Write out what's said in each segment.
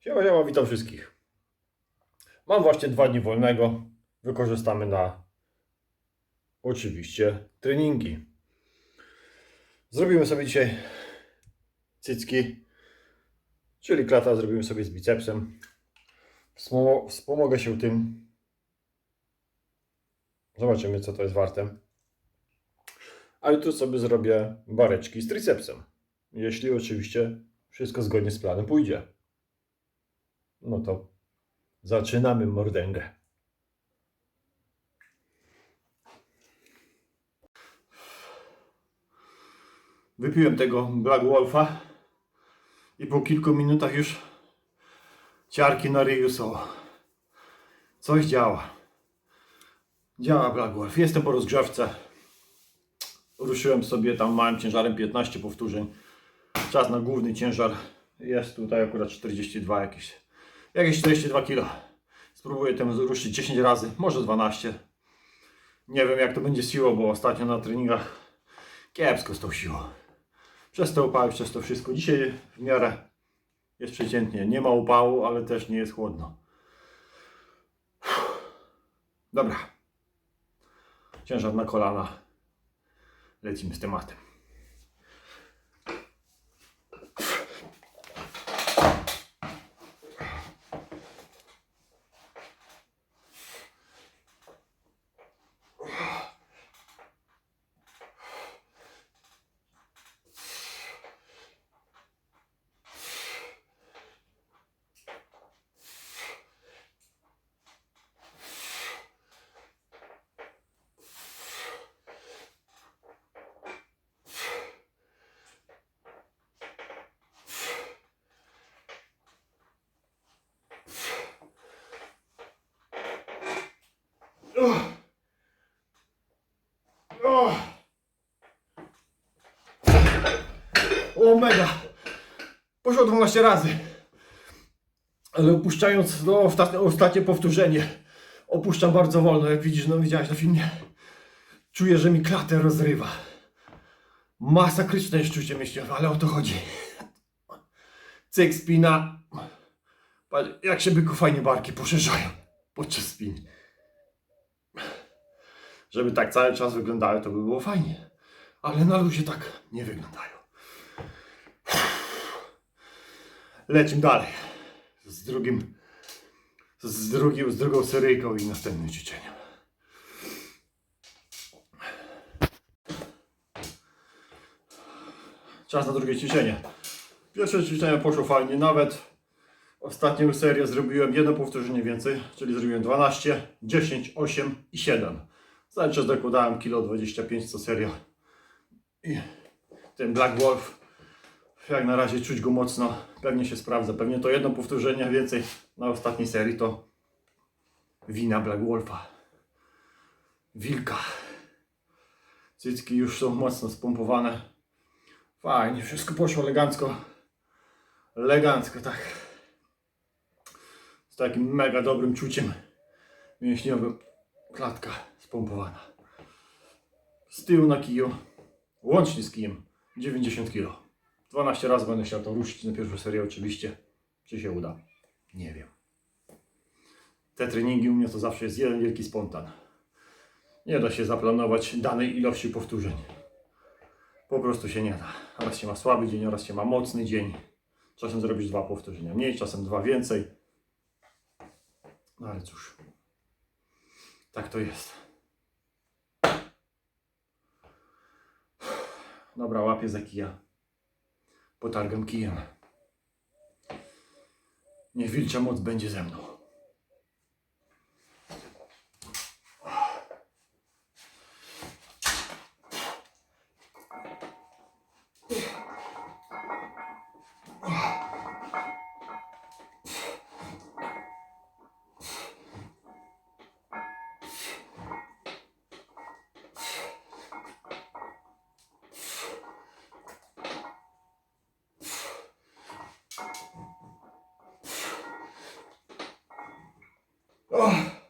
Siema, siema, witam wszystkich. Mam właśnie dwa dni wolnego. Wykorzystamy na oczywiście treningi. Zrobimy sobie dzisiaj cycki, czyli klata zrobimy sobie z bicepsem. Wspomo- Wspomogę się tym. Zobaczymy, co to jest warte. Ale tu sobie zrobię bareczki z tricepsem. Jeśli oczywiście wszystko zgodnie z planem pójdzie. No to zaczynamy mordęgę. Wypiłem tego Black Wolfa i po kilku minutach już ciarki na ryju są. Coś działa. Działa Black Wolf. Jestem po rozgrzewce. Ruszyłem sobie tam małym ciężarem 15 powtórzeń. Czas na główny ciężar jest tutaj akurat 42 jakieś. Jakieś 42 kg. Spróbuję tym ruszyć 10 razy, może 12. Nie wiem jak to będzie z siłą, bo ostatnio na treningach kiepsko z tą siłą. Przez te upały, przez to wszystko. Dzisiaj w miarę jest przeciętnie. Nie ma upału, ale też nie jest chłodno. Dobra. Ciężar na kolana. Lecimy z tematem. Oh. Oh. O mega! Poszło 12 razy. Ale opuszczając no, ostatnie, ostatnie powtórzenie, opuszczam bardzo wolno, jak widzisz, no widziałeś na filmie. Czuję, że mi klatę rozrywa. Masakryczne jest czucie mięśniowe, ale o to chodzi. Cyk, spina. Patrz, jak się byku fajnie barki poszerzają podczas spin. Żeby tak cały czas wyglądały, to by było fajnie. Ale na luzie tak nie wyglądają. Lecimy dalej. Z drugim, z drugim, z drugą seryjką i następnym ćwiczeniem. Czas na drugie ćwiczenie. Pierwsze ćwiczenie poszło fajnie, nawet ostatnią serię zrobiłem jedno powtórzenie więcej, czyli zrobiłem 12, 10, 8 i 7. Cały czas dokładałem kilo 25 co seria. I ten Black Wolf, jak na razie czuć go mocno, pewnie się sprawdza. Pewnie to jedno powtórzenie więcej na ostatniej serii to wina Black Wolfa. Wilka. Cycki już są mocno spompowane. Fajnie, wszystko poszło elegancko. Elegancko, tak. Z takim mega dobrym czuciem mięśniowym. Klatka spompowana. Z tyłu na kiju, łącznie z kijem, 90 kg. 12 razy będę chciał to ruszyć na pierwszą serię oczywiście. Czy się uda? Nie wiem. Te treningi u mnie to zawsze jest jeden wielki spontan. Nie da się zaplanować danej ilości powtórzeń. Po prostu się nie da. Raz się ma słaby dzień, raz się ma mocny dzień. Czasem zrobić dwa powtórzenia mniej, czasem dwa więcej. No ale cóż. Tak to jest. Dobra, łapię za kija. Potargam kijem. Niech wilcza moc będzie ze mną. Oh.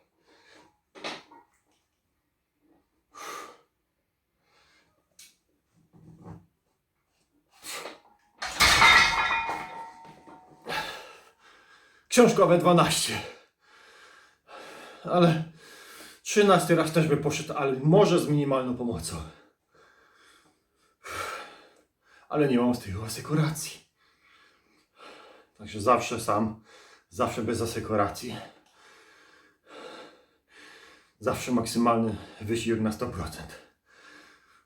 książkowe 12. Ale 13 raz też by poszedł, ale może z minimalną pomocą. Ale nie mam z tyłu asekuracji. Także zawsze sam, zawsze bez asekuracji. Zawsze maksymalny wysiłek na 100%.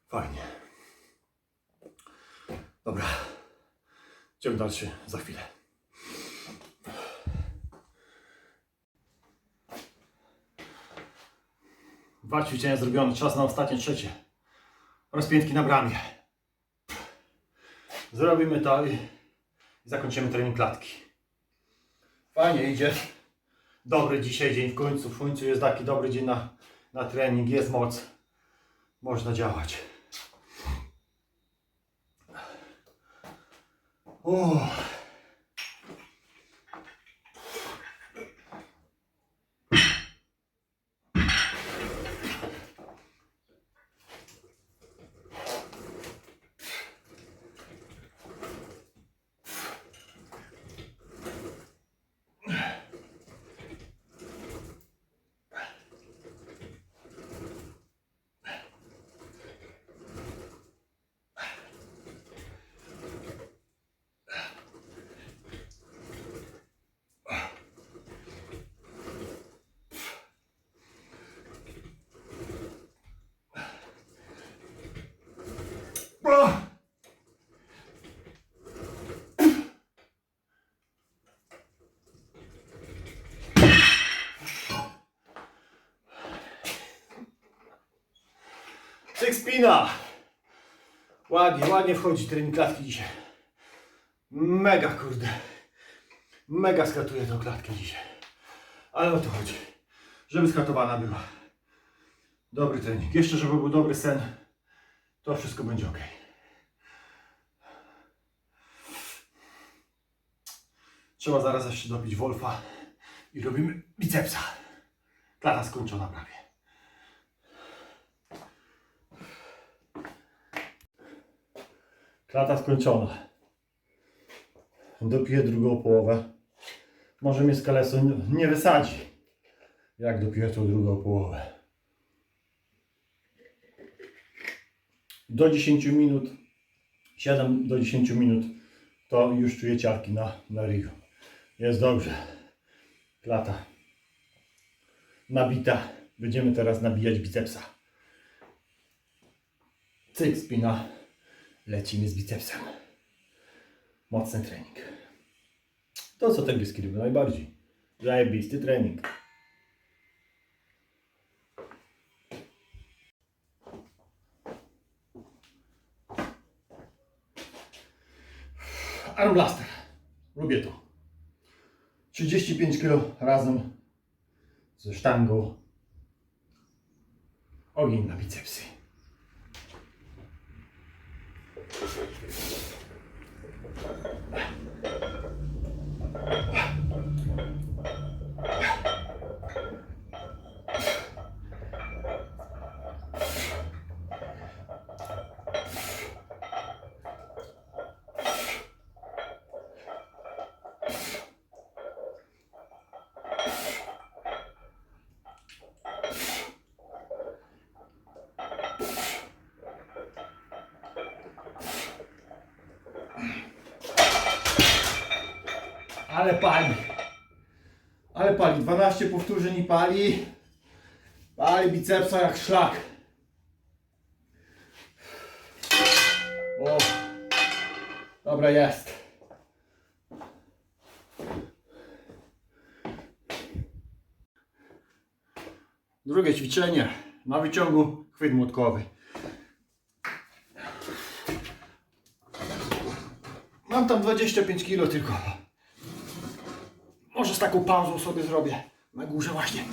Fajnie. Dobra. Ciąg dalszy za chwilę. Dwa ćwiczenia zrobione, czas na ostatnie trzecie. Rozpiętki na bramie. Zrobimy to i zakończymy trening klatki. Fajnie idzie. Dobry dzisiaj dzień w końcu. W końcu jest taki dobry dzień na, na trening. Jest moc. Można działać. Uff. Spina. Ładnie, ładnie wchodzi trening klatki dzisiaj. Mega kurde. Mega skatuję tą klatkę dzisiaj. Ale o to chodzi. Żeby skatowana była. Dobry trening. Jeszcze żeby był dobry sen. To wszystko będzie ok. Trzeba zaraz jeszcze dobić Wolfa i robimy bicepsa. Klata skończona prawie. Klata skończona. Dopiję drugą połowę. Może mnie z kalesu nie wysadzi. Jak dopiję tą drugą połowę. do 10 minut, 7 do 10 minut, to już czuję ciarki na, na ryju. Jest dobrze. Klata nabita. Będziemy teraz nabijać bicepsa. Cyk, spina. Lecimy z bicepsem. Mocny trening. To co te gryzki lubią najbardziej. Zajebisty trening. Arm blaster. Lubię to. 35 kg razem ze sztangą. Ogień na bicepsy. Ale pali. Ale pali. 12 powtórzeń i pali. Pali bicepsa jak szlak. O. Dobra jest. Drugie ćwiczenie na wyciągu chwyt młotkowy. Mam tam 25 kg tylko. Może z taką pauzą sobie zrobię. Na górze właśnie.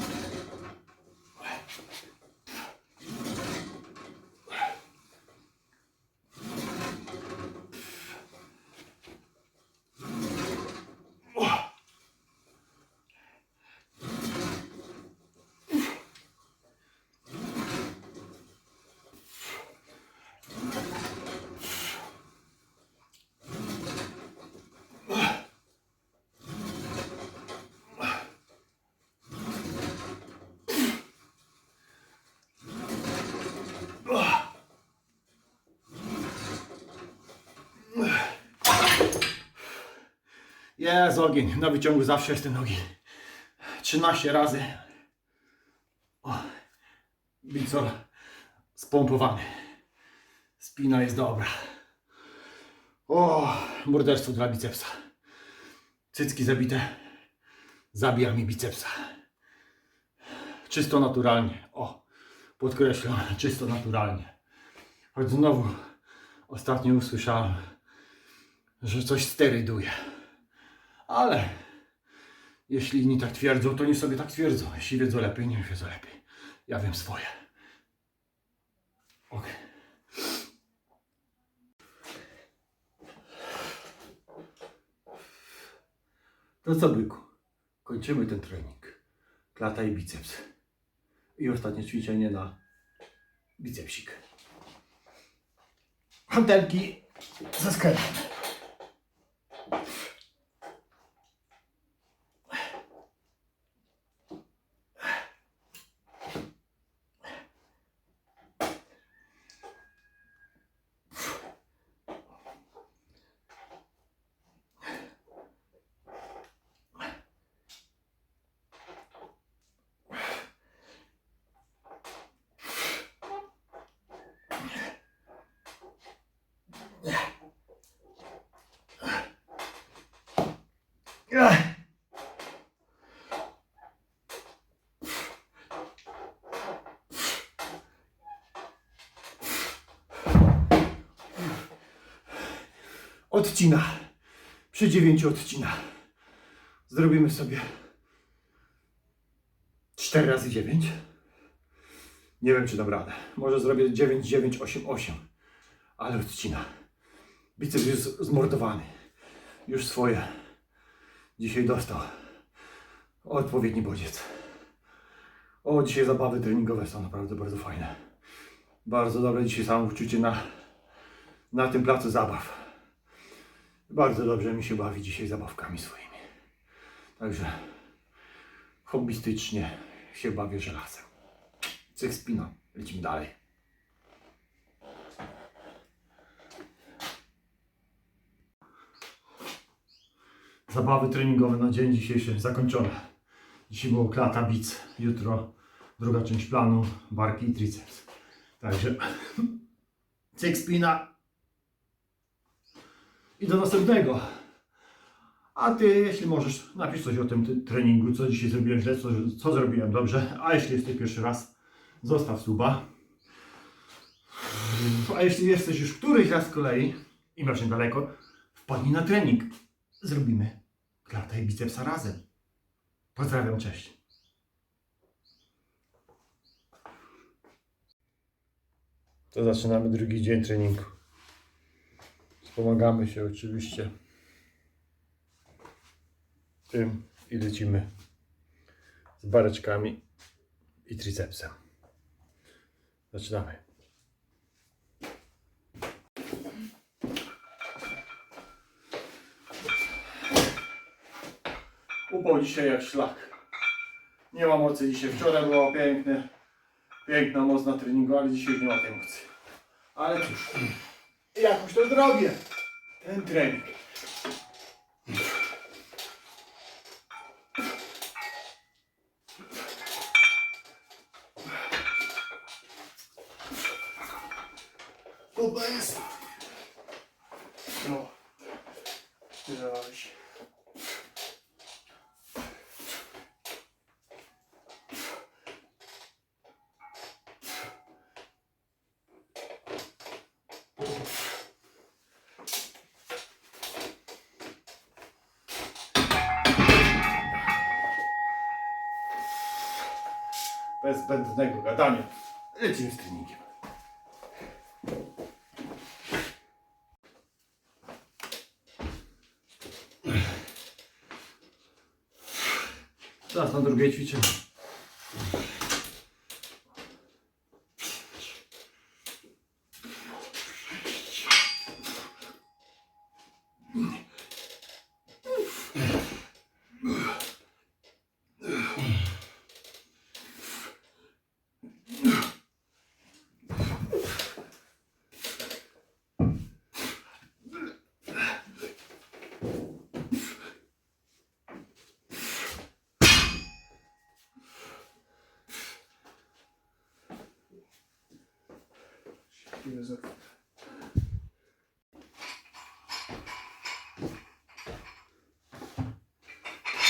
Jest ogień. Na wyciągu zawsze jest ten ogień. 13 razy. O, bicor spompowany. Spina jest dobra. O, morderstwo dla bicepsa. Cycki zabite. Zabija mi bicepsa. Czysto naturalnie. O, podkreślam, czysto naturalnie. Choć znowu ostatnio usłyszałem, że coś steryduje. Ale jeśli inni tak twierdzą, to nie sobie tak twierdzą. Jeśli wiedzą lepiej, nie wiedzą lepiej. Ja wiem swoje. Okej. To co, byku? Kończymy ten trening. Klata i biceps. I ostatnie ćwiczenie na bicepsik. Hantelki ze skeletem. Odcina. Przy dziewięciu odcina. Zrobimy sobie 4 razy 9. Nie wiem, czy dam radę. Może zrobię 9, 9, 8, 8. Ale odcina. Biceps jest zmordowany. Już swoje dzisiaj dostał odpowiedni bodziec. O, dzisiaj zabawy treningowe są naprawdę bardzo fajne. Bardzo dobre dzisiaj samopoczucie na, na tym placu zabaw. Bardzo dobrze mi się bawi dzisiaj zabawkami swoimi. Także hobbystycznie się bawię żelazem. Cech spina. Lecimy dalej. Zabawy treningowe na dzień dzisiejszy zakończone. Dzisiaj było klata, bic, jutro druga część planu, barki i triceps. Także cyk spina i do następnego. A ty, jeśli możesz, napisz coś o tym ty- treningu, co dzisiaj zrobiłem źle, co, co zrobiłem dobrze. A jeśli jesteś pierwszy raz, zostaw suba. A jeśli jesteś już któryś raz z kolei i masz niedaleko, wpadnij na trening. Zrobimy klata i bicepsa razem. Pozdrawiam, cześć. To zaczynamy drugi dzień treningu. Wspomagamy się oczywiście tym i lecimy z bareczkami i tricepsem. Zaczynamy. Upał dzisiaj jak szlak. Nie ma mocy dzisiaj. Wczoraj było piękne, piękna moc na treningu, ale dzisiaj nie ma tej mocy. Ale cóż, jakoś to zrobię. Ten trening. Kuba jest. Zbędnego gadania. Lecimy z treningiem. Teraz na drugie ćwiczenie. Jezu.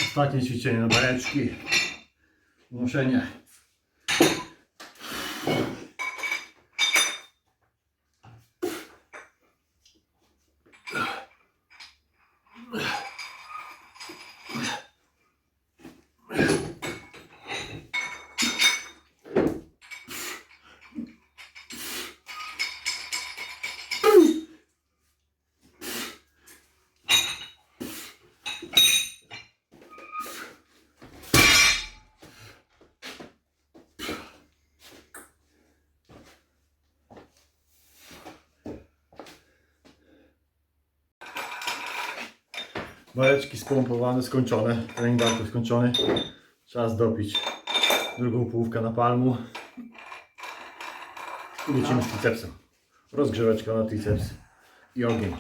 Ostatnie ćwiczenie na bareczki. Unoszenie. Bareczki spompowane, skończone. Trening skończony. Czas dopić drugą połówkę na palmu. Lecimy z tricepsem. Rozgrzeweczka na triceps i ogień.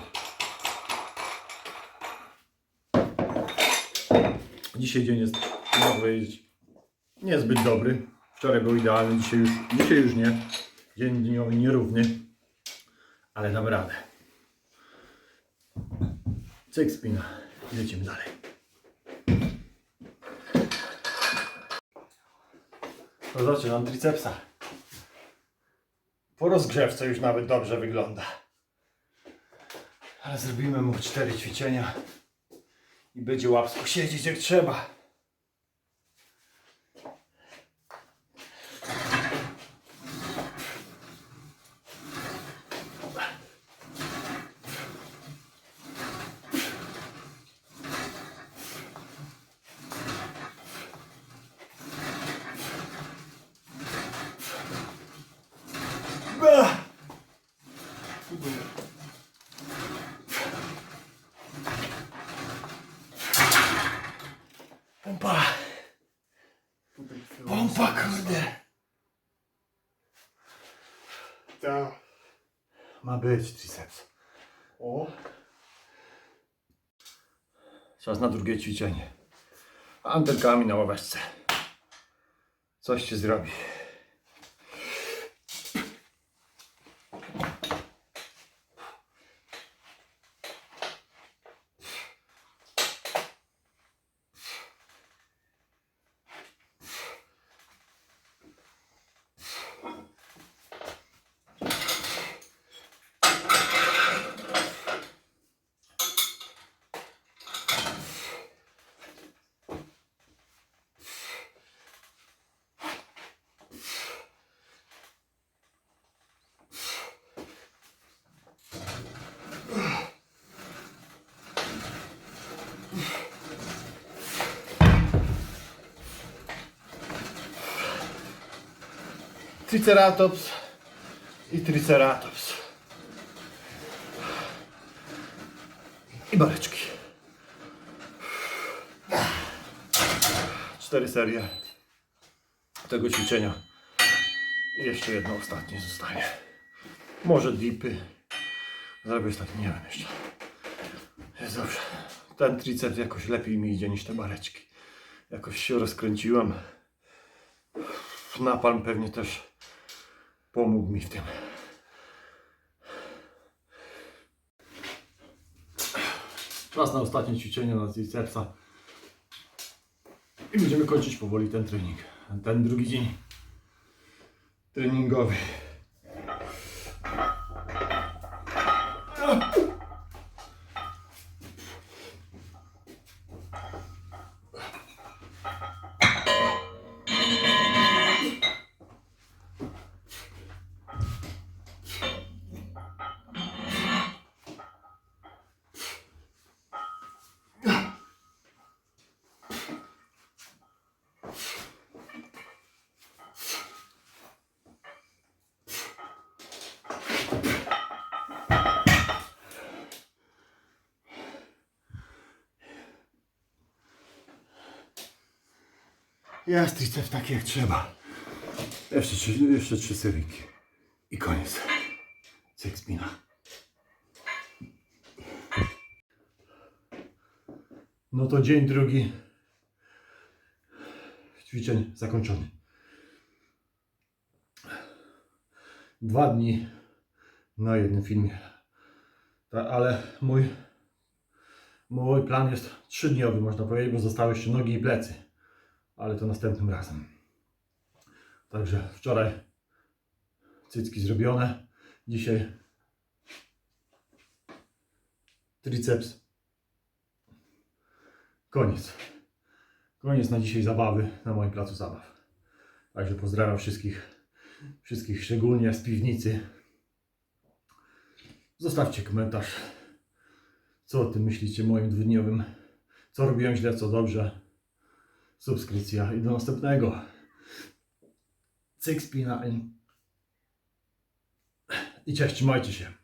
Dzisiaj dzień jest, można powiedzieć, niezbyt dobry. Wczoraj był idealny, dzisiaj już, dzisiaj już nie. Dzień dniowy nierówny, ale dam radę. Cyk spina lecimy dalej. No zaczynam tricepsa. Po rozgrzewce już nawet dobrze wygląda. Ale zrobimy mu cztery ćwiczenia i będzie łapsko siedzieć jak trzeba. Bah! Pompa! Pompa, kurde! Ta. Ma być triceps. O. Czas na drugie ćwiczenie. Andelkami na ławeczce. Coś ci zrobi. Triceratops i Triceratops. I bareczki. Cztery serie tego ćwiczenia. I jeszcze jedno ostatnie zostanie. Może dipy. Zrobię ostatni, nie wiem jeszcze. Jest dobrze. Ten triceps jakoś lepiej mi idzie niż te bareczki. Jakoś się rozkręciłem. Napalm pewnie też pomógł mi w tym. Czas na ostatnie ćwiczenie na tricepsa. I będziemy kończyć powoli ten trening. Ten drugi dzień treningowy. Jest triceps taki jak trzeba. Jeszcze trzy, jeszcze trzy seryjki. I koniec. Cyk spina. No to dzień drugi ćwiczeń zakończony. Dwa dni na jednym filmie. Ta, ale mój, mój plan jest trzydniowy, można powiedzieć, bo zostały jeszcze nogi i plecy. Ale to następnym razem. Także wczoraj cycki zrobione. Dzisiaj triceps. Koniec. Koniec na dzisiaj zabawy na moim placu zabaw. Także pozdrawiam wszystkich, wszystkich szczególnie z piwnicy. Zostawcie komentarz, co o tym myślicie moim dwudniowym, co robiłem źle, co dobrze. Subskrypcja i do następnego. Cyk spina i, cześć, trzymajcie się.